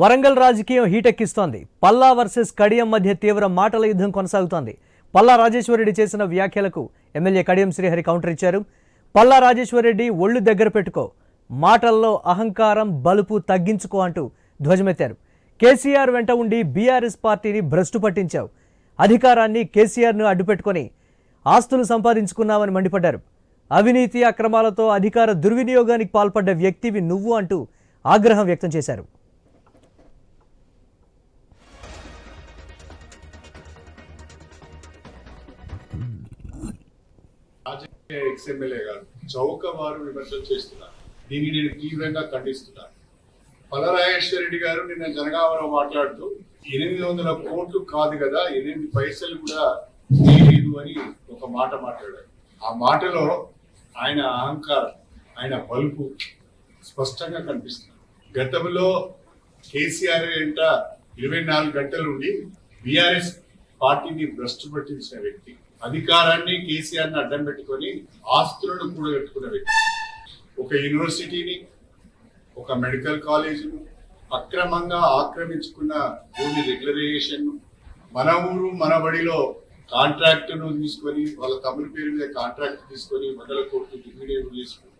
వరంగల్ రాజకీయం హీటెక్కిస్తోంది. పల్లా వర్సెస్ కడియం మధ్య తీవ్ర మాటల యుద్ధం కొనసాగుతోంది. పల్లా రాజేశ్వరరెడ్డి చేసిన వ్యాఖ్యలకు ఎమ్మెల్యే కడియం శ్రీహరి కౌంటర్ ఇచ్చారు. పల్లా రాజేశ్వరరెడ్డి ఒళ్ళు దగ్గర పెట్టుకో మాటల్లో అహంకారం బలుపు తగ్గించుకో అంటూ ధ్వజమెత్తారు. కేసీఆర్ వెంట ఉండి బీఆర్ఎస్ పార్టీని భ్రష్టు పట్టించావు. అధికారాన్ని కేసీఆర్ను అడ్డుపెట్టుకొని ఆస్తులు సంపాదించుకున్నామని మండిపడ్డారు. అవినీతి అక్రమాలతో అధికార దుర్వినియోగానికి పాల్పడ్డ వ్యక్తివి నువ్వు అంటూ ఆగ్రహం వ్యక్తం చేశారు. రాజకీయ ఎక్స్ఎమ్మెల్యే గారు. చౌక వారు విమర్శలు చేస్తున్నారు. దీన్ని నేను తీవ్రంగా ఖండిస్తున్నాను. పలరాజేశ్వర రెడ్డి గారు నిన్న జనగామలో మాట్లాడుతూ ఎనిమిది వందల కోట్లు కాదు కదా ఎనిమిది పైసలు కూడా లేదు అని ఒక మాట మాట్లాడారు. ఆ మాటలో ఆయన అహంకారం ఆయన బలుపు స్పష్టంగా కనిపిస్తుంది. గతంలో కేసీఆర్ వెంట ఇరవై నాలుగు గంటలు ఉండి బీఆర్ఎస్ పార్టీని భ్రష్టు పట్టించిన వ్యక్తి. అధికారాన్ని కేసీఆర్ని అడ్డం పెట్టుకొని ఆస్తులను కూడగట్టుకున్న వ్యక్తి. ఒక యూనివర్సిటీని ఒక మెడికల్ కాలేజీను అక్రమంగా ఆక్రమించుకున్న భూమి రెగ్యులరైజేషన్ మన ఊరు మన బడిలో కాంట్రాక్టును తీసుకొని వాళ్ళ తమ్ముడి పేరు మీద కాంట్రాక్ట్ తీసుకొని వందల కోట్లు దుర్వినియోగం చేసుకుని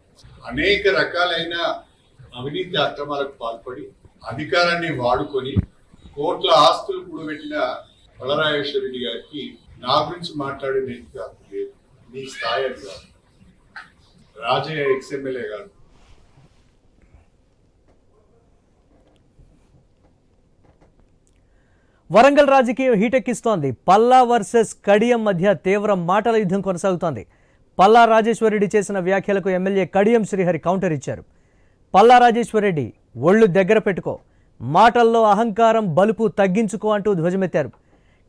అనేక రకాలైన అవినీతి అక్రమాలకు పాల్పడి అధికారాన్ని వాడుకొని కోట్ల ఆస్తులు కూడబెట్టిన బలరాజేశ్వర రెడ్డి గారికి నా గురించి మాట్లాడే నేను కాదు లేదు. నీ స్థాయి అది కాదు. రాజయ్య ఎక్స్ఎమ్మెల్యే కాదు. వరంగల్ రాజకీయం హీటెక్కిస్తోంది. పల్లా వర్సెస్ కడియం మధ్య తీవ్ర మాటల యుద్ధం కొనసాగుతోంది. పల్లా రాజేశ్వరరెడ్డి చేసిన వ్యాఖ్యలకు ఎమ్మెల్యే కడియం శ్రీహరి కౌంటర్ ఇచ్చారు. పల్లా రాజేశ్వరరెడ్డి ఒళ్ళు దగ్గర పెట్టుకో. మాటల్లో అహంకారం బలుపు తగ్గించుకో అంటూ ధ్వజమెత్తారు.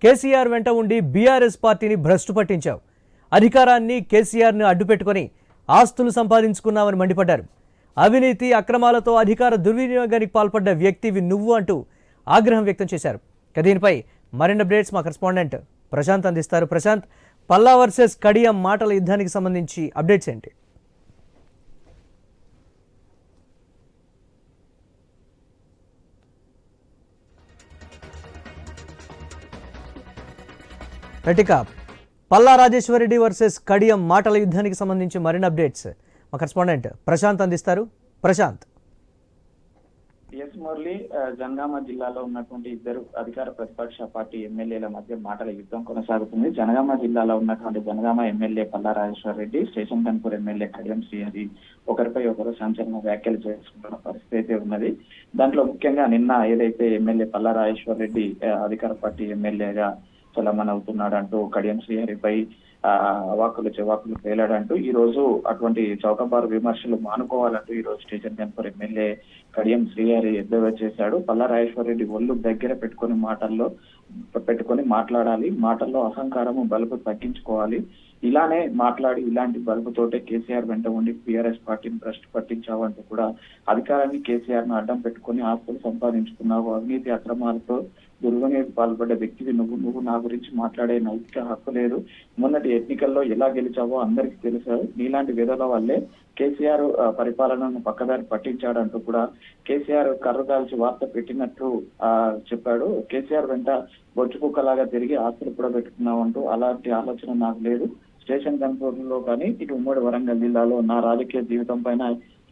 కేసీఆర్ వెంట ఉండి బీఆర్ఎస్ పార్టీని భ్రష్టు పట్టించావు. అధికారాన్ని కేసీఆర్ను అడ్డుపెట్టుకొని ఆస్తులు సంపాదించుకున్నావని మండిపడ్డారు. అవినీతి అక్రమాలతో అధికార దుర్వినియోగానికి పాల్పడ్డ వ్యక్తివి నువ్వు అంటూ ఆగ్రహం వ్యక్తం చేశారు. దీనిపై మరిన్ని అప్డేట్స్ మా కరెస్పాండెంట్ ప్రశాంత్ అందిస్తారు. ప్రశాంత్ పల్లా వర్సెస్ కడియం మాటల యుద్ధానికి సంబంధించి అప్డేట్స్ ఏంటి? రైట్ పల్లా రాజేశ్వరరెడ్డి వర్సెస్ కడియం మాటల యుద్ధానికి సంబంధించి మరిన్ని అప్డేట్స్ మా కరెస్పాండెంట్ ప్రశాంత్ అందిస్తారు. ప్రశాంత్. ఎస్ మురళి జనగామ జిల్లాలో ఉన్నటువంటి ఇద్దరు అధికార ప్రతిపక్ష పార్టీ ఎమ్మెల్యేల మధ్య మాటల యుద్ధం కొనసాగుతుంది. జనగామ జిల్లాలో ఉన్నటువంటి Jangaon MLA Palla Rajeshwar Reddy station Ghanpur MLA Kadiyam Srihari ఒకరిపై ఒకరు సంచలన వ్యాఖ్యలు చేసుకుంటున్న పరిస్థితి అయితే ఉన్నది. దాంట్లో ముఖ్యంగా నిన్న ఏదైతే ఎమ్మెల్యే పల్లా రాజేశ్వర రెడ్డి అధికార పార్టీ ఎమ్మెల్యేగా చలమన్ అవుతున్నాడు అంటూ కడియం శ్రీహరిపై ఆ, అవాకులు చెవాకులు పేలాడంటూ ఈ రోజు అటువంటి చౌకబారు విమర్శలు మానుకోవాలంటూ ఈ రోజు స్టేషన్ కన్పూర్ ఎమ్మెల్యే కడియం శ్రీహరి ఎద్దేవా చేశాడు. పల్లా రెడ్డి ఒళ్ళు దగ్గర పెట్టుకొని మాటల్లో పెట్టుకొని మాట్లాడాలి. మాటల్లో అహంకారము బలుపు తగ్గించుకోవాలి. ఇలానే మాట్లాడి ఇలాంటి బలుపుతోటే కేసీఆర్ వెంట ఉండి పిఆర్ఎస్ పార్టీని భ్రష్టు పట్టించావంటూ కూడా అధికారాన్ని కేసీఆర్ను అడ్డం పెట్టుకొని ఆస్తులు సంపాదించుకున్నావు. అవినీతి అక్రమాలతో దుర్వినియోగ పాల్పడ్డ వ్యక్తివి నువ్వు. నువ్వు నా గురించి మాట్లాడే నైతిక హక్కు లేదు. మొన్నటి ఎన్నికల్లో ఎలా గెలిచావో అందరికీ తెలుసు. నీలాంటి విధుల వల్లే కేసీఆర్ పరిపాలనను పక్కదారి పట్టించాడంటూ కూడా కేసీఆర్ కర్రదాల్చి వార్త పెట్టినట్టు ఆ చెప్పాడు. కేసీఆర్ వెంట బొచ్చు కుక్కలాగా తిరిగి ఆస్తులు కూడా పెట్టుకున్నావంటూ అలాంటి ఆలోచన నాకు లేదు. స్టేషన్లో కానీ ఇటు ఉమ్మడి వరంగల్ జిల్లాలో నా రాజకీయ జీవితం పైన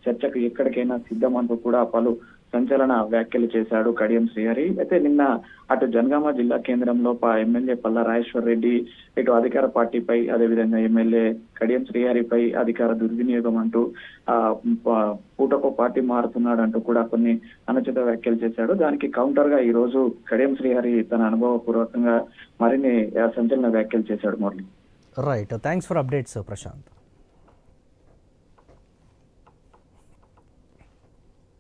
చర్చకు ఎక్కడికైనా సిద్ధం అంటూ కూడా పలు సంచలన వ్యాఖ్యలు చేశాడు కడియం శ్రీహరి. అయితే నిన్న అటు జనగామ జిల్లా కేంద్రంలో ఎమ్మెల్యే పల్లా రాజేశ్వర్ రెడ్డి ఇటు అధికార పార్టీపై అదేవిధంగా ఎమ్మెల్యే కడియం శ్రీహరిపై అధికార దుర్వినియోగం అంటూ ఆ పూటకో పార్టీ మారుతున్నాడు అంటూ కూడా కొన్ని అనుచిత వ్యాఖ్యలు చేశాడు. దానికి కౌంటర్గా ఈ రోజు కడియం శ్రీహరి తన అనుభవపూర్వకంగా మరిన్ని సంచలన వ్యాఖ్యలు చేశాడు Murali. Right. Thanks for updates Prashanth.